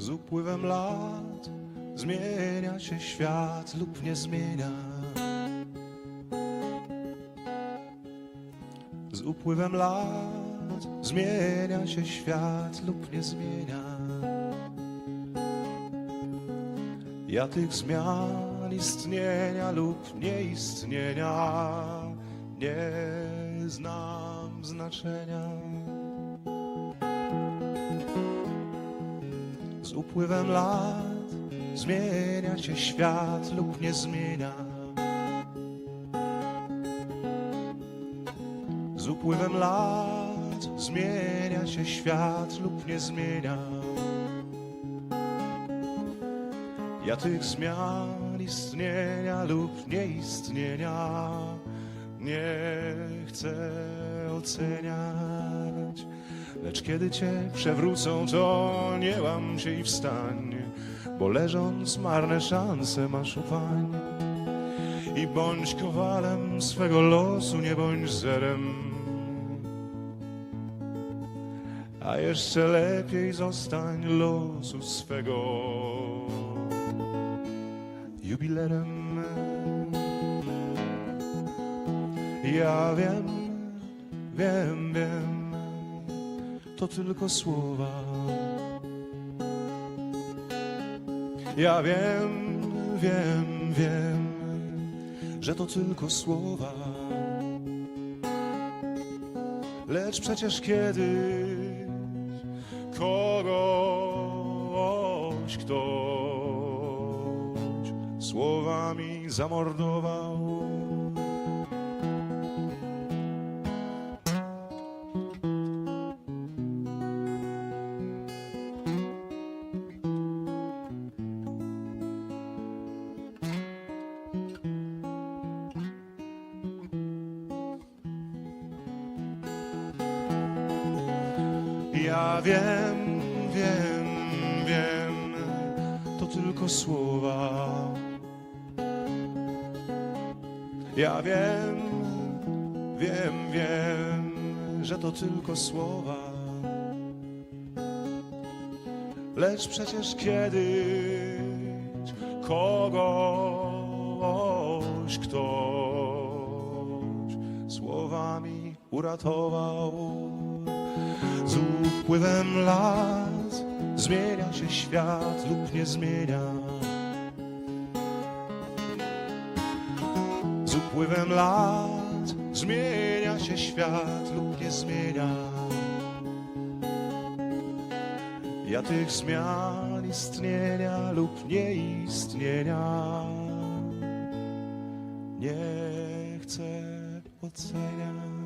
Z upływem lat zmienia się świat lub nie zmienia. Z upływem lat zmienia się świat lub nie zmienia. Ja tych zmian istnienia lub nieistnienia nie znam znaczenia. Z upływem lat zmienia się świat lub nie zmienia. Z upływem lat zmienia się świat lub nie zmienia. Ja tych zmian istnienia lub nieistnienia nie chcę oceniać. Lecz kiedy cię przewrócą, to nie łam się i wstań, bo leżąc marne szanse masz ufań. I bądź kowalem swego losu, nie bądź zerem. A jeszcze lepiej zostań losu swego jubilerem. Ja wiem, wiem, wiem, to tylko słowa. Ja wiem, wiem, wiem, że to tylko słowa. Lecz przecież kiedyś kogoś ktoś słowami zamordował. Ja wiem, wiem, wiem, to tylko słowa. Ja wiem, wiem, wiem, że to tylko słowa. Lecz przecież kiedyś kogoś ktoś słowami uratował. Upływem lat zmienia się świat lub nie zmienia. Z upływem lat zmienia się świat lub nie zmienia. Ja tych zmian istnienia lub nieistnienia nie chcę oceniać.